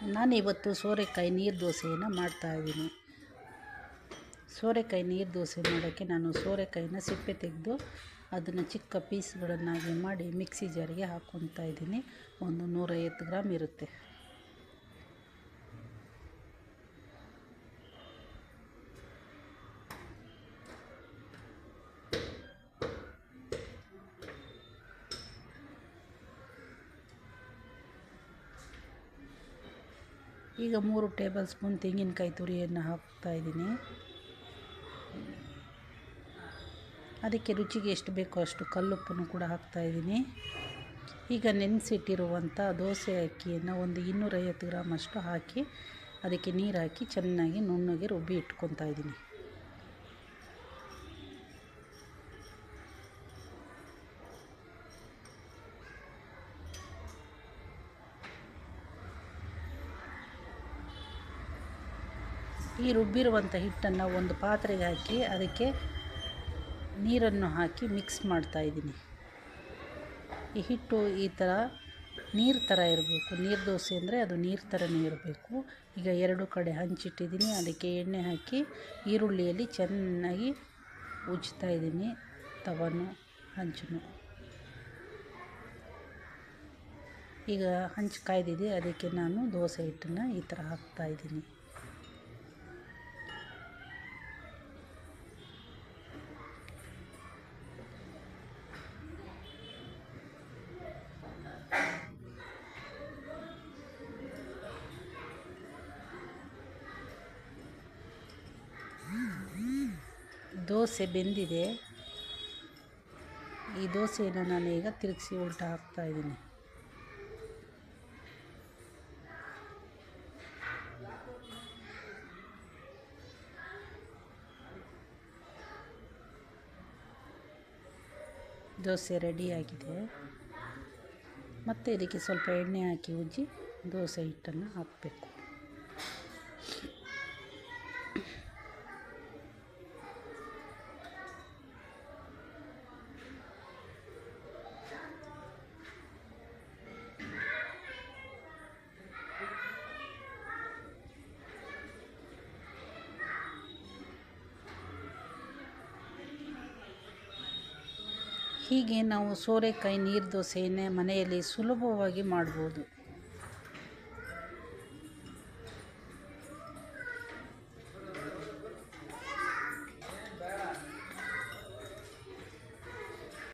ನಾನು ಇವತ್ತು ಸೋರೆಕಾಯಿ ನೀರು ದೋಸೆಯನ್ನು ಮಾಡ್ತಾಯಿದ್ದೀನಿ ಸೋರೆಕಾಯಿ ನೀರು ದೋಸೆ ಮಾಡೋಕ್ಕೆ ನಾನು ಸೋರೆಕಾಯಿನ ಸಿಪ್ಪೆ ತೆಗೆದು ಅದನ್ನು ಚಿಕ್ಕ ಪೀಸ್ಗಳನ್ನಾಗಿ ಮಾಡಿ ಮಿಕ್ಸಿ ಜಾರಿಗೆ ಹಾಕ್ಕೊತಾ ಇದ್ದೀನಿ. ಒಂದು ನೂರೈವತ್ತು ಗ್ರಾಮ್ ಇರುತ್ತೆ. ಈಗ ಮೂರು ಟೇಬಲ್ ಸ್ಪೂನ್ ತೆಂಗಿನಕಾಯಿ ತುರಿಯನ್ನು ಹಾಕ್ತಾ ಇದ್ದೀನಿ. ಅದಕ್ಕೆ ರುಚಿಗೆ ಎಷ್ಟು ಬೇಕೋ ಅಷ್ಟು ಕಲ್ಲುಪ್ಪನ್ನು ಕೂಡ ಹಾಕ್ತಾ ಇದ್ದೀನಿ. ಈಗ ನೆನೆಸಿಟ್ಟಿರುವಂಥ ದೋಸೆ ಅಕ್ಕಿಯನ್ನು ಒಂದು ಇನ್ನೂರೈವತ್ತು ಗ್ರಾಮಷ್ಟು ಹಾಕಿ ಅದಕ್ಕೆ ನೀರು ಹಾಕಿ ಚೆನ್ನಾಗಿ ನುಣ್ಣಗೆ ರುಬ್ಬಿ ಇಟ್ಕೊತಾ ಇದ್ದೀನಿ. ಈ ರುಬ್ಬಿರುವಂಥ ಹಿಟ್ಟನ್ನು ಒಂದು ಪಾತ್ರೆಗೆ ಹಾಕಿ ಅದಕ್ಕೆ ನೀರನ್ನು ಹಾಕಿ ಮಿಕ್ಸ್ ಮಾಡ್ತಾ ಇದ್ದೀನಿ. ಈ ಹಿಟ್ಟು ಈ ಥರ ನೀರು ಥರ ಇರಬೇಕು. ನೀರು ದೋಸೆ ಅಂದರೆ ಅದು ನೀರು ಥರನೇ ಇರಬೇಕು. ಈಗ ಎರಡು ಕಡೆ ಹಂಚಿಟ್ಟಿದ್ದೀನಿ. ಅದಕ್ಕೆ ಎಣ್ಣೆ ಹಾಕಿ ಈರುಳ್ಳಿಯಲ್ಲಿ ಚೆನ್ನಾಗಿ ಉಜ್ತಾ ಇದ್ದೀನಿ. ತವನು, ಹಂಚನು. ಈಗ ಹಂಚು ಕಾಯ್ದಿದೆ. ಅದಕ್ಕೆ ನಾನು ದೋಸೆ ಹಿಟ್ಟನ್ನು ಈ ಥರ ಹಾಕ್ತಾ ಇದ್ದೀನಿ ದೋಸೆ ಬೆಂದಿದೆ. ಈ ದೋಸೆಯನ್ನು ನಾನು ಈಗ ತಿರುಗಿಸಿ ಉಲ್ಟ ಹಾಕ್ತಾ ಇದ್ದೀನಿ. ದೋಸೆ ರೆಡಿಯಾಗಿದೆ ಮತ್ತು ಇದಕ್ಕೆ ಸ್ವಲ್ಪ ಎಣ್ಣೆ ಹಾಕಿ ಉಜ್ಜಿ ದೋಸೆ ಹಿಟ್ಟನ್ನು ಹಾಕಬೇಕು. ಹೀಗೆ ನಾವು ಸೋರೆಕಾಯಿ ನೀರು ದೋಸೆಯನ್ನೇ ಮನೆಯಲ್ಲಿ ಸುಲಭವಾಗಿ ಮಾಡ್ಬೋದು.